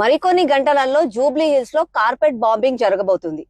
మరికొన్ని గంటలలో జూబ్లీ హిల్స్లో కార్పెట్ బాంబింగ్ జరగబోతుంది.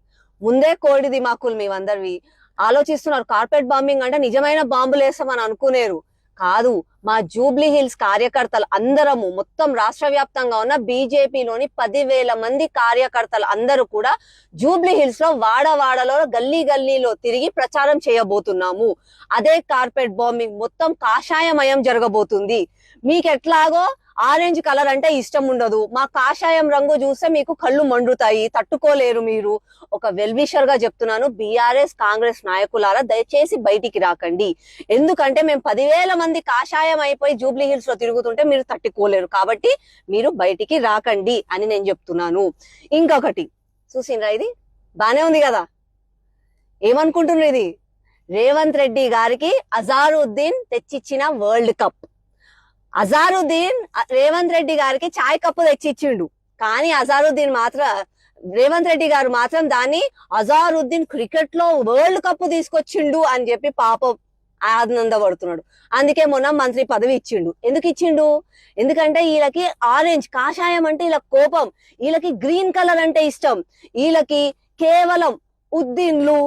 ముందే కోడి దిమాకులు మేమందరివి ఆలోచిస్తున్నారు కార్పెట్ బాంబింగ్ అంటే నిజమైన బాంబులు వేస్తామని అనుకునేరు. కాదు మా జూబ్లీ హిల్స్ కార్యకర్తలు అందరము మొత్తం రాష్ట్ర వ్యాప్తంగా ఉన్న బీజేపీలోని పదివేల మంది కార్యకర్తలు అందరూ కూడా జూబ్లీ హిల్స్లో వాడవాడలో గల్లీ గల్లీలో తిరిగి ప్రచారం చేయబోతున్నాము. అదే కార్పెట్ బాంబింగ్ మొత్తం కాషాయమయం జరగబోతుంది. మీకు ఎట్లాగో ఆరెంజ్ కలర్ అంటే ఇష్టం ఉండదు. మా కాషాయం రంగు చూస్తే మీకు కళ్ళు మండుతాయి. తట్టుకోలేరు మీరు. ఒక వెల్విషర్గా చెప్తున్నాను. బీఆర్ఎస్ కాంగ్రెస్ నాయకులారా దయచేసి బయటికి రాకండి. ఎందుకంటే మేము పదివేల మంది కాషాయం అయిపోయి జూబ్లీ హిల్స్లో తిరుగుతుంటే మీరు తట్టుకోలేరు. కాబట్టి మీరు బయటికి రాకండి అని నేను చెప్తున్నాను. ఇంకొకటి. చూసిండ్రా ఇది? బానే ఉంది కదా? ఏమనుకుంటున్నారు ఇది? రేవంత్ రెడ్డి గారికి అజారుద్దీన్ తెచ్చిచ్చిన వరల్డ్ కప్. అజారుద్దీన్ రేవంత్ రెడ్డి గారికి చాయ్ కప్పు తెచ్చిచ్చిండు. కానీ అజారుద్దీన్ మాత్రం రేవంత్ రెడ్డి గారు మాత్రం దాన్ని అజారుద్దీన్ క్రికెట్లో వరల్డ్ కప్ తీసుకొచ్చిండు అని చెప్పి పాపం ఆనందపడుతున్నాడు. అందుకే మొన్న మంత్రి పదవి ఇచ్చిండు. ఎందుకు ఇచ్చిండు? ఎందుకంటే వీళ్ళకి ఆరెంజ్ కాషాయం అంటే వీళ్ళకి కోపం. వీళ్ళకి గ్రీన్ కలర్ అంటే ఇష్టం. వీళ్ళకి కేవలం ఉద్దీన్లు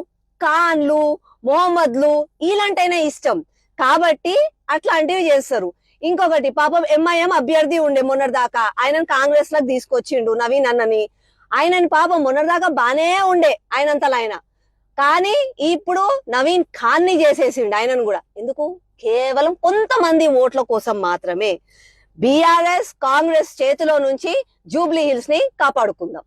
ఖాన్లు మొహమ్మద్లు వీళ్ళంటేనే ఇష్టం. కాబట్టి అట్లాంటివి చేస్తారు. ఇంకొకటి పాపం ఎంఐఎం అభ్యర్థి ఉండే మొన్నటిదాకా. ఆయనను కాంగ్రెస్లకు తీసుకొచ్చిండు నవీన్ అన్నని. ఆయనని పాపం మొన్నటిదాకా బానే ఉండే ఆయనంతలా ఆయన కానీ ఇప్పుడు నవీన్ ఖాన్ని చేసేసిండు ఆయనను కూడా. ఎందుకు? కేవలం కొంతమంది ఓట్ల కోసం మాత్రమే. బీఆర్ఎస్ కాంగ్రెస్ చేతిలో నుంచి జూబ్లీ హిల్స్ని కాపాడుకుందాం.